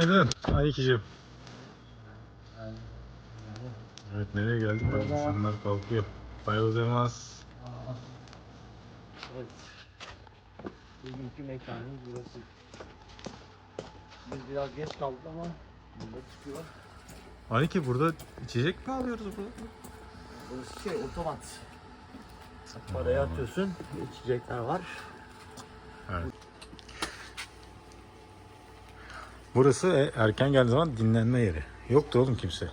Günaydın Aykicim. Evet nereye geldik? Bak insanlar kalkıyor. Bayılmaz. Evet. Bugünkü mekanımız burası. Biz biraz geç kaldık ama burada çıkıyor. Ayki burada içecek mi alıyoruz burada? Burası şey otomat. Parayı atıyorsun, içecekler var. Burası e- erken geldiği zaman dinlenme yeri. Yoktu oğlum kimse.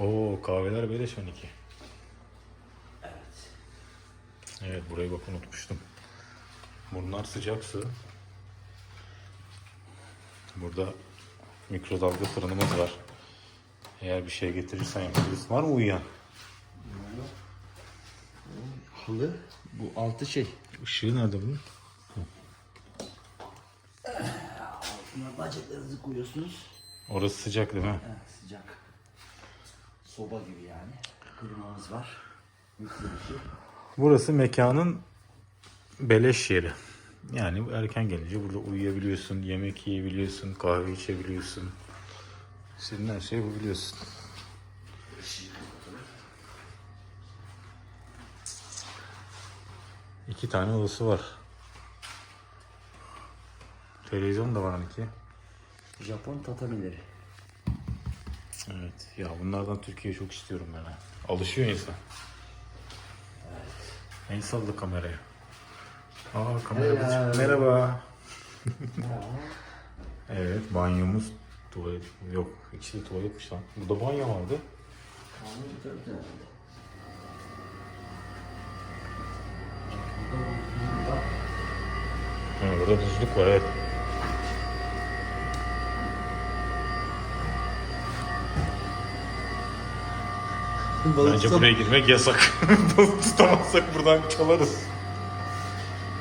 Oo kahveler beleş 12. Evet. Evet burayı bak unutmuştum. Bunlar sıcak su. Burada mikrodalga fırınımız var. Eğer bir şey getirirsen yapabiliriz. Var mı uyuyan? Halı. Bu altı şey. Işığı nerede bunun? Buna bacaklarınızı koyuyorsunuz. Orası sıcak değil mi? Evet, sıcak. Soba gibi yani. Klimamız var. Şey. Burası mekanın beleş yeri. Yani erken gelince burada uyuyabiliyorsun, yemek yiyebiliyorsun, kahve içebiliyorsun. Senin her şeyi yapabiliyorsun. İki tane odası var. Televizyon da var iki. Japon tatamileri. Evet. Ya bunlardan Türkiye'ye çok istiyorum ben. ha. Alışıyor insan. El salla kameraya. Aa kamera çık- Merhaba. Evet banyomuz tuvalet yok içi de tuvaletmiş lan. Burada banyo vardı. Ha, burada buzluk var evet. Bence buraya girmek yasak. Balık tutamazsak buradan çalarız.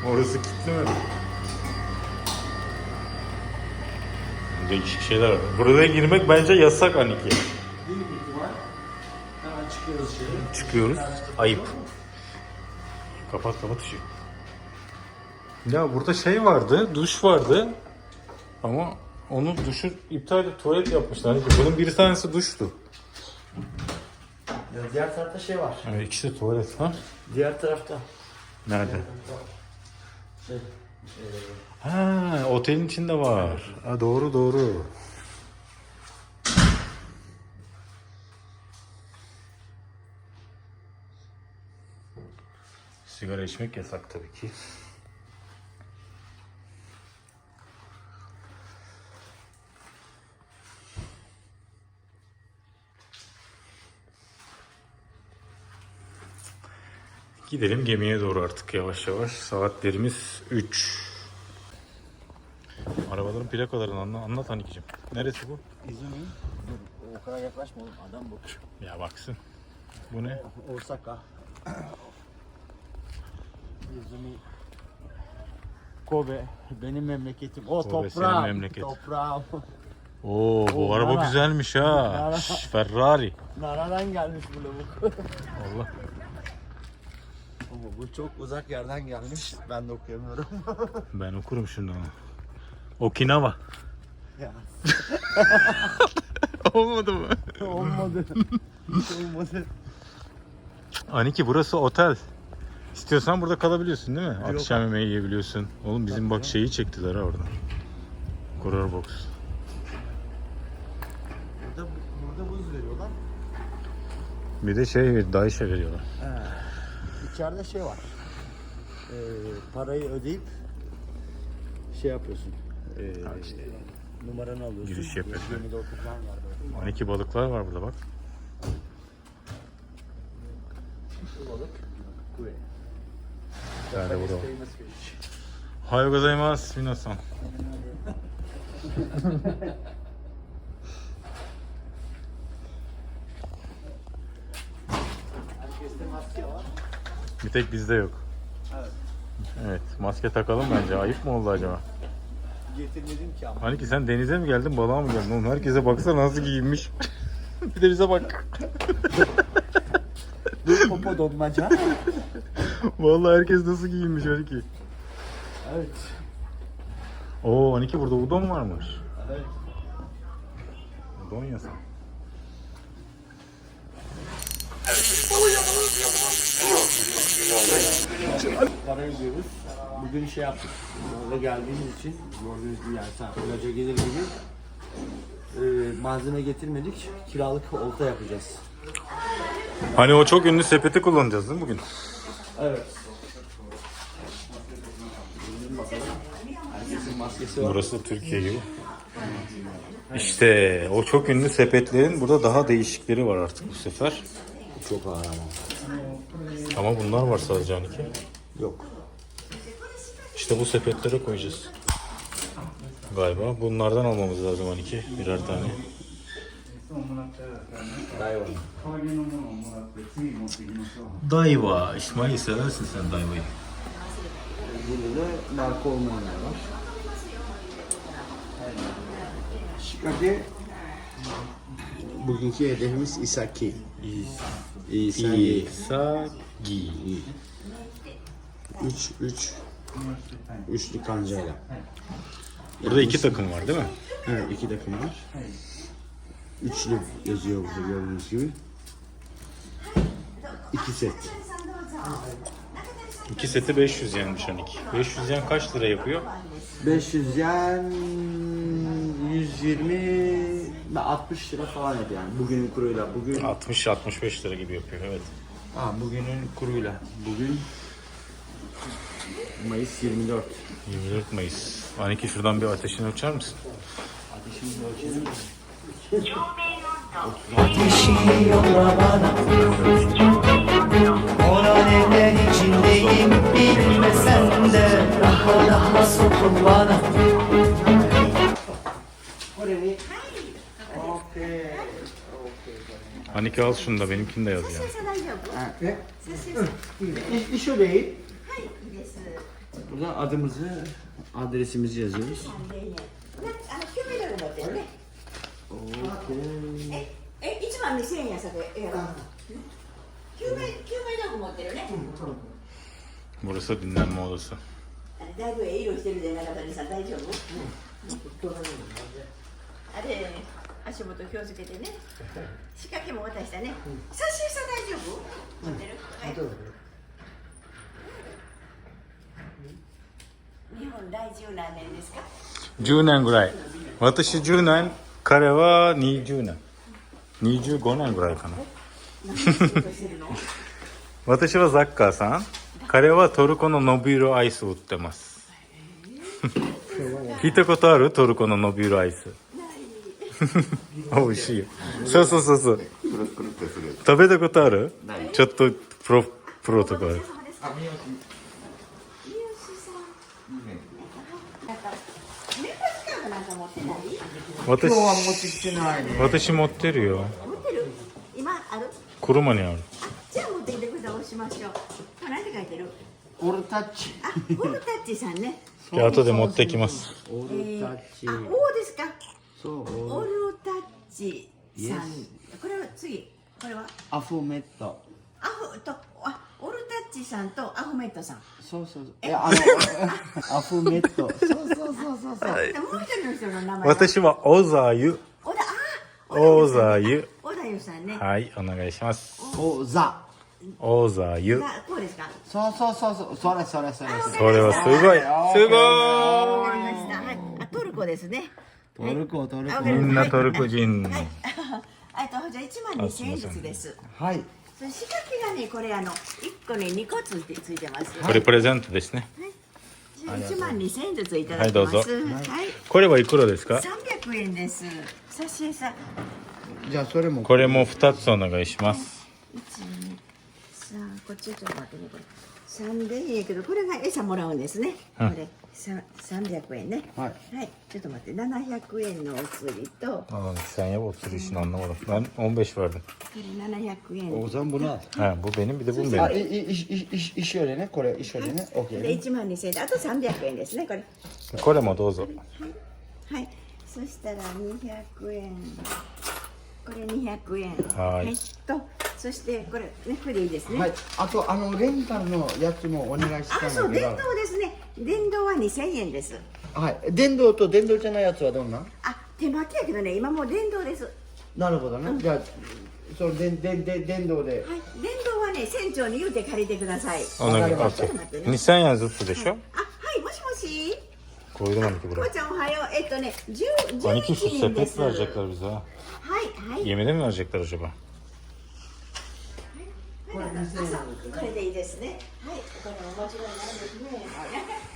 Orası kilitli mi? Değişik şeyler var. Buraya girmek bence yasak Aniki. Büyük ihtimal hemen çıkıyoruz içeri. Çıkıyoruz. Ayıp. Kapat kapat ışığı. Ya burada şey vardı, duş vardı. Ama onu duşu iptal edip tuvalet yapmışlar. Hani Bunun bir tanesi duştu. Ya diğer tarafta şey var. Yani ikisi de tuvalet ha? Diğer tarafta. Nerede? Şey, Ha, otelin içinde var. Ha, doğru doğru. Sigara içmek yasak tabii ki. Gidelim gemiye doğru artık yavaş yavaş. Saatlerimiz 3. Arabaların plakalarını anla, anlat Hanik'ciğim. Neresi bu? İzmir. Dur, o kadar yaklaşma oğlum. Adam bu. Ya baksın. Bu ne? Osaka. İzmir. Kobe. Benim memleketim. O Kobe senin toprağım. memleket. Toprağım. Oo bu Oo, araba nara. güzelmiş ha. Nara. Şş, Ferrari. Nereden gelmiş bu lavuk? Allah. Bu çok uzak yerden gelmiş. Ben de okuyamıyorum. Ben okurum şimdi onu. Okinawa. ya. Olmadı mı? Olmadı. Hiç olmadı. Aniki burası otel. İstiyorsan burada kalabiliyorsun değil mi? Yok. Akşam yemeği yiyebiliyorsun. Oğlum bizim bak şeyi çektiler ha oradan. Courier box. Burada, burada buz veriyorlar. Bir de şey Daesh'e veriyorlar. He. İçeride şey var. Ee, parayı ödeyip şey yapıyorsun. Ha işte. numaranı alıyorsun. Giriş yapıyorsun. Gemide oturulan yerde. 12 balıklar var burada bak. Bu balık. Kure. Tane burada var. Ohayo gozaimasu minasan. Herkeste maske var. Bir tek bizde yok. Evet. Evet maske takalım bence. Ayıp mı oldu acaba? Getirmedim ki ama. Hani ki sen denize mi geldin balığa mı geldin? Oğlum herkese baksana nasıl giyinmiş. bir de bize bak. Dur popo donmaca. Vallahi herkes nasıl giyinmiş hani ki. evet. Oo hani ki burada udon varmış. Evet. 本屋 Para ödüyoruz. Bugün şey yaptık. Orada geldiğimiz için gördüğünüz gibi yani sen plaja gelir gibi e, malzeme getirmedik. Kiralık olta yapacağız. Hani o çok ünlü sepeti kullanacağız değil mi bugün? Evet. Herkesin maskesi var. Burası Türkiye gibi. İşte o çok ünlü sepetlerin burada daha değişikleri var artık bu sefer. Çok ağır ama. Ama bunlar var sadece hani ki. Yok. İşte bu sepetlere koyacağız. Galiba bunlardan almamız lazım hani ki birer tane. Dayvan. Dayva. İsmail seversin sen Dayva'yı. Burada da marka olmayanlar var. Şikake bugünkü hedefimiz Isaki. Isaki. İsagi. 3 3 üçlü kancayla. Burada iki takım var değil mi? Evet iki takım var. Üçlü yazıyor burada gördüğünüz gibi. İki set. İki seti 500 yenmiş hani ki. 500 yen kaç lira yapıyor? 500 yen 120 ve 60 lira falan ediyor yani bugünün kuruyla. Bugün 60-65 lira gibi yapıyor evet. ha, bugünün kuruyla. Bugün Mayıs 24. 24 Mayıs. Hani ki şuradan bir ateşini ölçer misin? Ateşimizi ölçelim. Ona neler içindeyim bilmesen de Daha daha sokun bana Hani ki al şunu da benimkini de yaz ya. İş, iş o değil. Burada adımızı, adresimizi yazıyoruz. あの救命道具持ってるね。え、え、一万二千円やさで、え、救命救命道具持ってるね。 Burası dinlenme odası. だいぶええ色してるで中谷さん大丈夫？あれ 足元気をつけてね。仕掛けも渡したね。差し餌大丈夫？持ってる？はい。日本来住何年ですか？10年ぐらい。私10年、彼は20年。25年ぐらいかな。何の仕事してるの？私はザッカーさん。彼はトルコの伸びるアイスを売ってます。聞いたことある？トルコの伸びるアイス。美味しいよ。そうそうそうそう。食べたことある？ちょっとプロ、プロとか？私、持ってきてないね。私持ってるよ。持ってる？今ある？車にある。あ、じゃあ持ってきてください。押しましょう。これ何て書いてる？オルタッチ。あ、オルタッチさんね。じゃあ後で持ってきます。オルタッチあ、。O ですか？そう、オルタッチさん。これは次。これは？アフォメット。アフとあ、オルタッチさんとアフメットさん。そうそうそう。え、あの、アフメット。そうそうそうそうそう。でもう一人の人の名前は？私はオザユ。小田。あ、オザユ。小田優さんね。はい、お願いします。お、ザ。オザユ。がこうですか？そうそうそうそう。それそれそれそれ。それはすごい。すごわかりました。はい。あ、トルコですね。トルコ、トルコみんなトルコ人。はい。えっとじゃあ一万二千円ずつです。はい。それ仕掛けがねこれあの一個ね二個ついてついてます。これプレゼントですね。じゃあ一万二千円ずついただきます。はいはい。これはいくらですか？三百円です。差し餌じゃあそれも。これも2つお願いします。一二三こっちちょっと待ってねこれ三でいいけどこれが餌もらうんですね。うんこれ三百円ね。はい。ちょっと待って、七百円のおりと。七百円。おざんぶな。はい。ボベネミでボ。いいいいい一緒でね。これ一緒でね。一万二千円。あと三百円ですね。これ。これもどうぞ。はい。はい。そしたら二百円。これ200円。はいと、そしてこれね、これでいいですね。はい。あと、あの、レンタルのやつもお願いしたあ、そう、んだけど。電動ですね。電動は2000円です。はい。電動と電動じゃないやつはどんな？あ、手巻きやけどね今もう電動ですはなるほどね。じゃあ、その電電電電動で。い電動はね船長に言うて借りてください Ona Hadi göre bakalım. okey. ちょっと待ってね Nisan yazdı Koydum hani ki こ buraya. うちゃんおはようえっとね10 Hani ki 11 şu 人で sepet すはい verecekler bize ha. はい Yemede mi verecekler acaba? これこれでいいですねはいこれお間違いないですね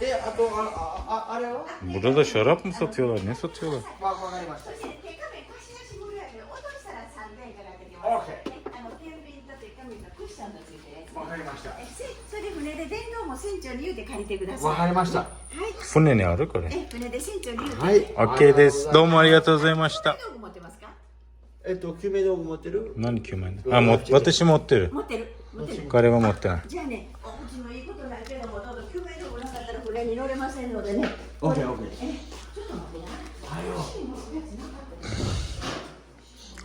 で、あと、あ、あ、あれは。 Burada da şarap mı satıyorlar? Ne satıyorlar? わ、わかりました。そして手仮面貸し出し無料やけど踊り皿3000円から出てます、 OK ねあの天秤と手仮面のクッションのついてるやつわかりました。えせそれで 船で電動も船長に言うて借りてくださいわかりました。はい Fune ne arı これえ船で船長に言うてはい。OK です。どうもありがとうございました。道具持ってますか？えっと、救命道具持ってる？何9万あ、も私持ってる。持ってる持ってる彼は持ってない。じゃあねおうちのいいことないけどもどうぞ救命道具なかったら船に乗れませんのでねオッケーオッケー。えちょっと待ってな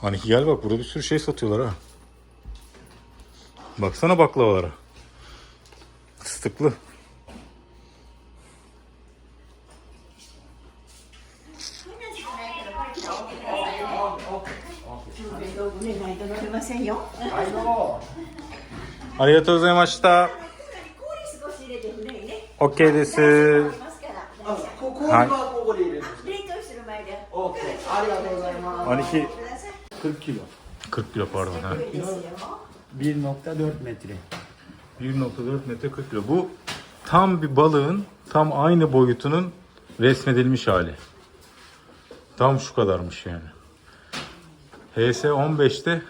Hani gel bak burada bir sürü şey satıyorlar ha. Baksana baklavalara. fıstıklı. ありがとうございました。OK です。はい。12 40 kilo. 40 kilo pardon. 1.4 metre. 1.4 metre 40 kilo. Bu tam bir balığın tam aynı boyutunun resmedilmiş hali. Tam şu kadarmış yani. HS 15'te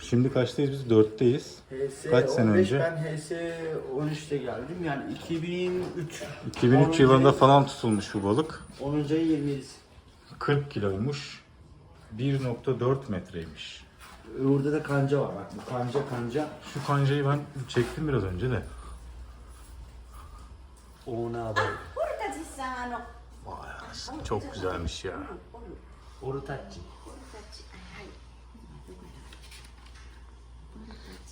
Şimdi kaçtayız biz? 4'teyiz. HS Kaç sene 15, önce? Ben HS 13'te geldim. Yani 2003. 2003 yılında falan tutulmuş bu balık. 10. ayı 27. 40 kiloymuş. 1.4 metreymiş. Burada da kanca var bak bu kanca kanca. Şu kancayı ben çektim biraz önce de. Ona bak. Vay anasını, çok güzelmiş ya. Orutachi.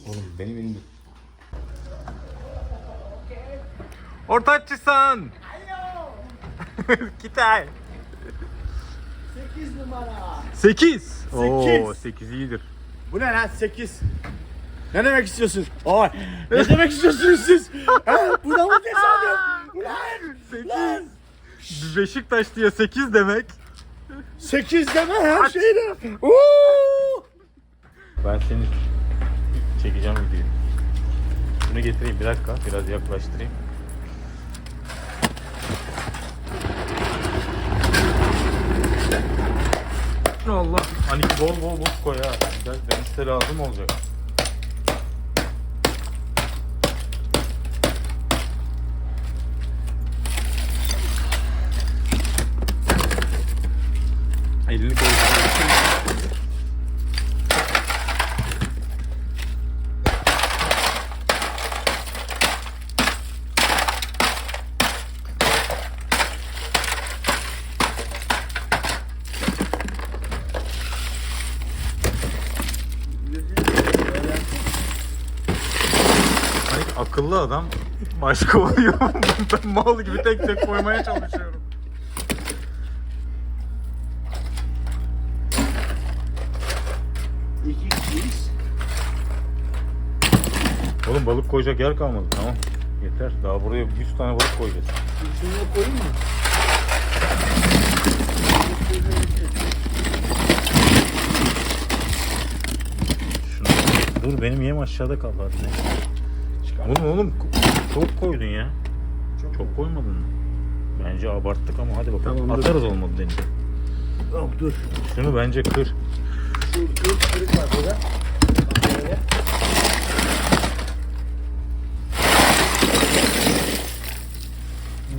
Oğlum benim elimde. Ortaççı-san! Kitay! 8 numara. 8. Oo 8 iyidir. Bu ne lan 8? Ne demek istiyorsun? Ay, ne demek istiyorsunuz siz? ha, bu da mı tesadüf? Ulan! 8. Beşiktaş diye 8 demek. 8 deme her şeyde. Oo! Ben seni çekeceğim videoyu. Şunu getireyim bir dakika. Biraz yaklaştırayım. Allah. Hani bol bol bol koy ha. Ben, ben size lazım olacak. Elini koy. Hani akıllı adam başka oluyor. ben mal gibi tek tek koymaya çalışıyorum. İki kişiyiz. Oğlum balık koyacak yer kalmadı tamam. Yeter. Daha buraya 100 tane balık koyacağız. Şunu koyayım mı? Şunu. Dur benim yem aşağıda kaldı hadi. Oğlum oğlum çok koydun ya. Çok, koymadın mı? Bence abarttık ama hadi bakalım. Tamam, dur. Atarız olmadı denize. Yok dur. Şunu bence kır. Şu kırık kırık var burada.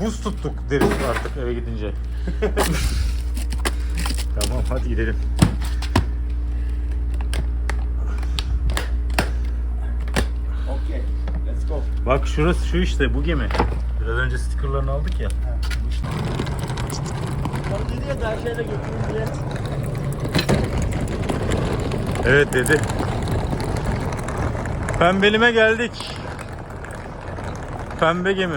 Buz tuttuk deriz artık eve gidince. tamam hadi gidelim. Bak şurası şu işte bu gemi. Biraz önce stickerlarını aldık ya. Bana dedi ya daha şeyle götürün diye. Evet dedi. Pembelime geldik. Pembe gemi.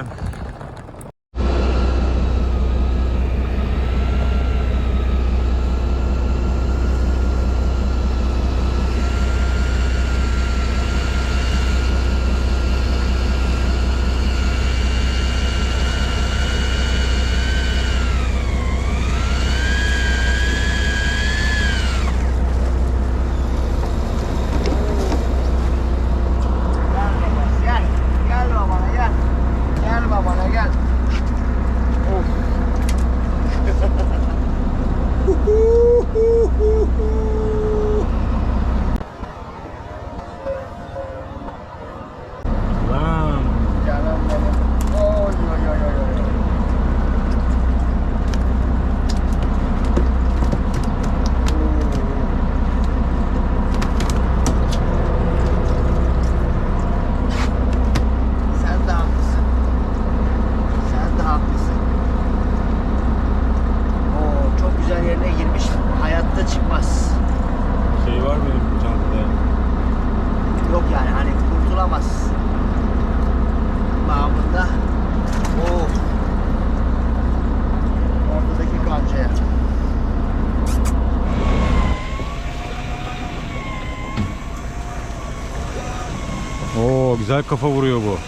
Güzel kafa vuruyor bu.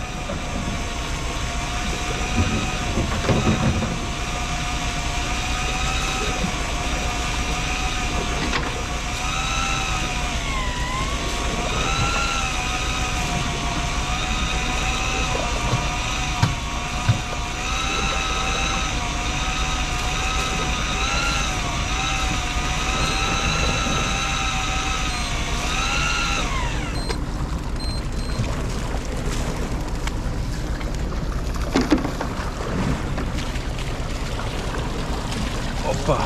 Hoppa.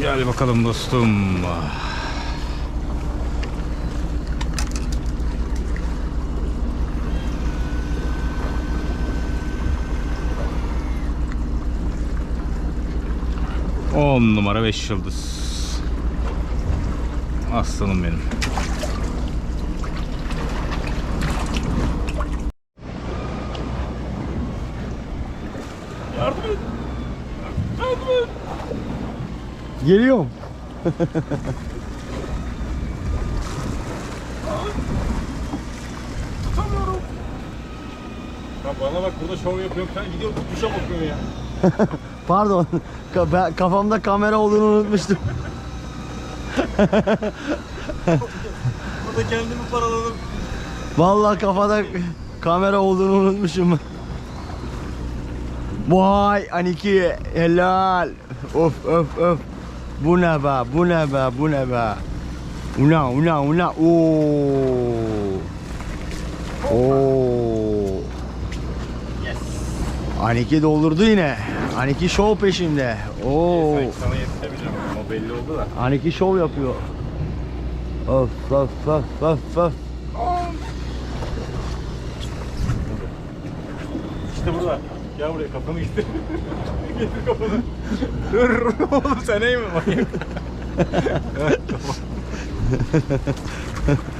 Gel bakalım dostum. On numara 5 yıldız. Aslanım benim. Geliyorum. Ya bana bak burada şov yapıyorum sen gidiyor tutuşa bakıyorsun ya. Pardon. Ka- ben- kafamda kamera olduğunu unutmuştum. Burada kendimi paraladım. Vallahi kafada kamera olduğunu unutmuşum. Vay Aniki helal. Of of of. Bu ne be? Bu ne be? Bu ne be? Una una una. Oo. Oo. Aniki doldurdu yine. Aniki show peşinde. Oo. Sana yetişemeyeceğim. O belli oldu da. Aniki show yapıyor. Of of of of of. İşte burada. Gel buraya kafanı getir. getir kafanı. Dur oğlum sen iyi mi manyak?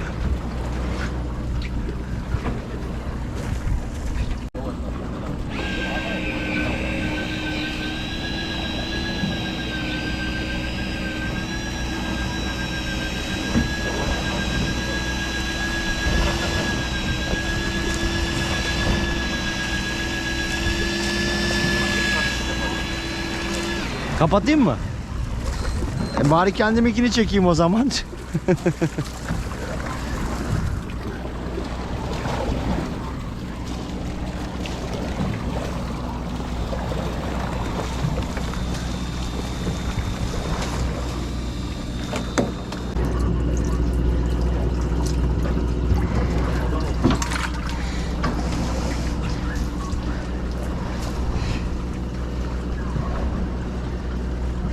Kapatayım mı? E, bari kendiminkini çekeyim o zaman.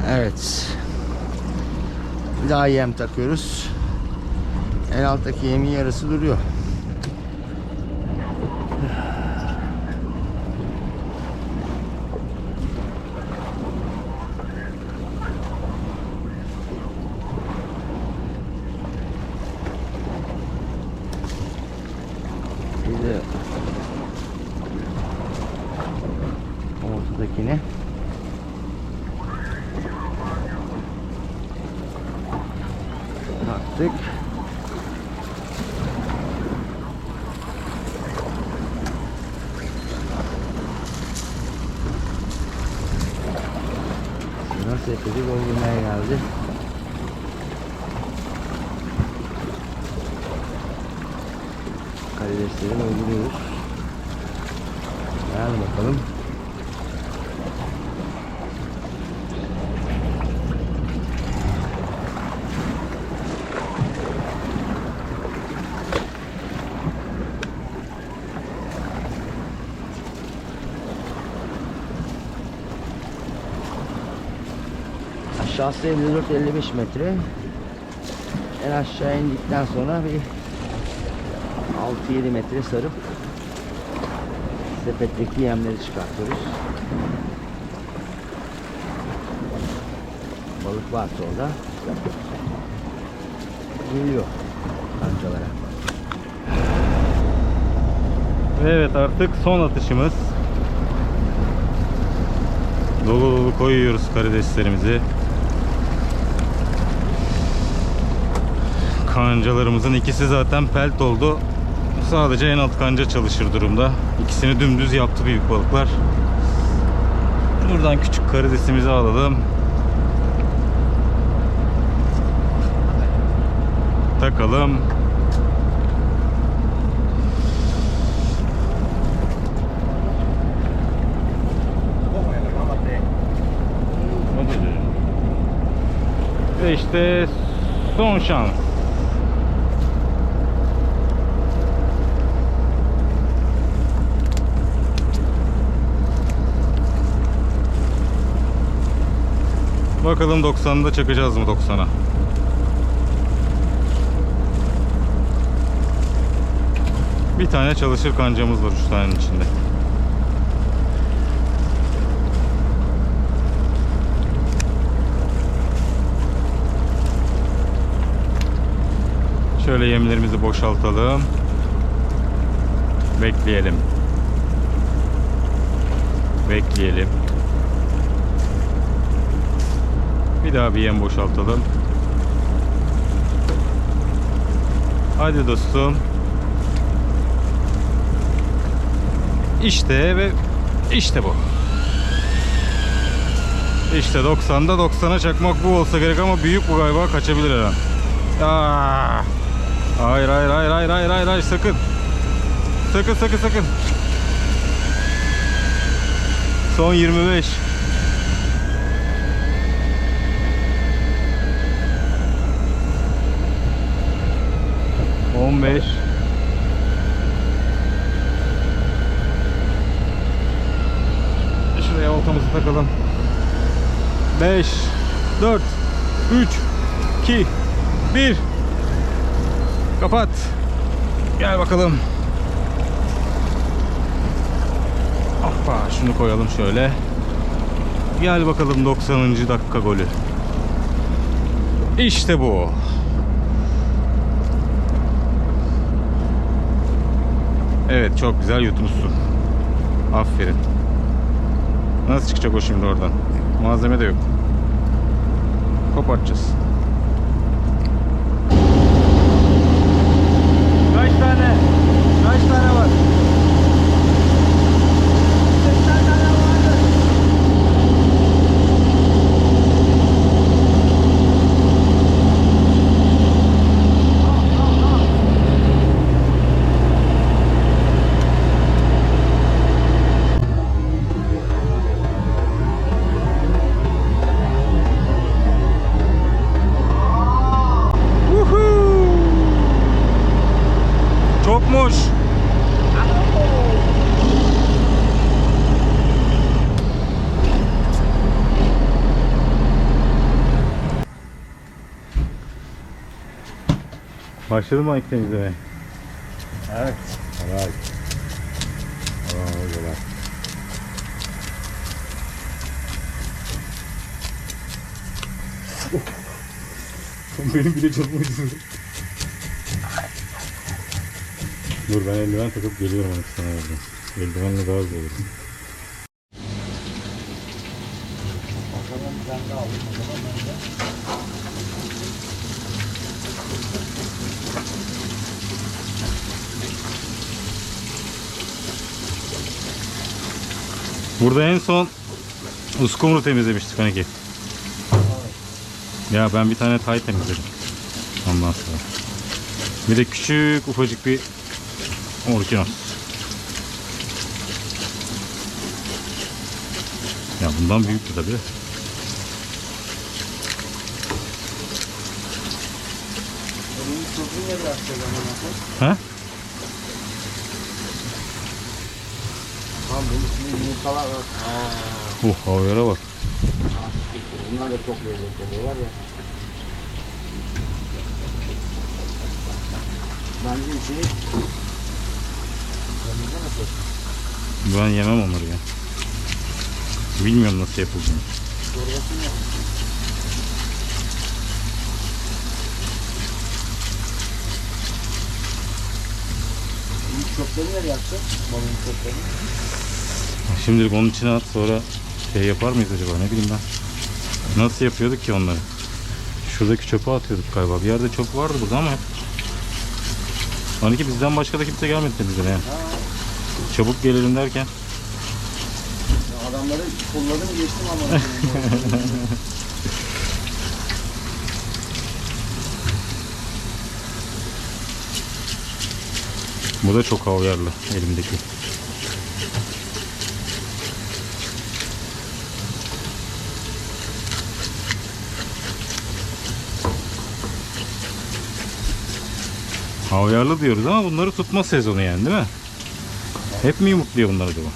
Evet. Bir yem takıyoruz. En alttaki yemin yarısı duruyor. Bir de ortadakini taktık. Şuradan sepeti doldurmaya geldi. Karidesleri dolduruyoruz. Gel bakalım. Aşağısı 54-55 metre. En aşağı indikten sonra bir 6-7 metre sarıp sepetteki yemleri çıkartıyoruz. Balık varsa orada geliyor kancalara. Evet artık son atışımız. Dolu dolu koyuyoruz karideslerimizi. Kancalarımızın ikisi zaten pelt oldu. Sadece en alt kanca çalışır durumda. İkisini dümdüz yaptı büyük balıklar. Buradan küçük karidesimizi alalım. Takalım. Ve işte son şans. Bakalım 90'da çakacağız mı 90'a? Bir tane çalışır kancamız var 3 tanenin içinde. Şöyle yemlerimizi boşaltalım. Bekleyelim. Bekleyelim. Bir daha bir yem boşaltalım. Hadi dostum. İşte ve işte bu. İşte 90'da 90'a çakmak bu olsa gerek ama büyük bu galiba kaçabilir her an. Aa! Hayır hayır hayır hayır hayır hayır hayır sakın. Sakın sakın sakın. Son 25. On beş. Şuraya oltamızı takalım. 5 4 3 2 1 Kapat. Gel bakalım. Hoppa şunu koyalım şöyle. Gel bakalım 90. dakika golü. İşte bu. Evet çok güzel yutmuşsun. Aferin. Nasıl çıkacak o şimdi oradan? Malzeme de yok. Kopartacağız. Başladı mı ilk temizlemeye? Evet. Evet. Aa, güzel. Benim bile canım acıdı. Dur ben eldiven takıp geliyorum 12 sene oradan. Eldivenle daha güzel olur. Bakalım ben de aldım o zaman Burada en son uskumru temizlemiştik hani ki. Ya ben bir tane tay temizledim. Ondan sonra. Bir de küçük ufacık bir orkinos. Ya bundan büyüktü nasıl? Ha? Tamam bunun içinde yumurtalar var. Uh havyara bak. Bunlar da çok lezzetli oluyorlar ya. Bence içini Temizle nasıl? Ben yemem onları ya. Bilmiyorum nasıl yapıldığını. Çorbasını yap. Çöpleri nereye attın? Balın çöplerini. Şimdilik onun içine at sonra şey yapar mıyız acaba ne bileyim ben. Nasıl yapıyorduk ki onları? Şuradaki çöpe atıyorduk galiba. Bir yerde çöp vardı burada ama. Hani ki bizden başka da kimse gelmedi temizleme yani. Çabuk gelelim derken. Ya adamları kolladım geçtim ama. Bu da çok havyarlı elimdeki. Havyarlı diyoruz ama bunları tutma sezonu yani değil mi? Hep mi yumurtluyor bunlar acaba?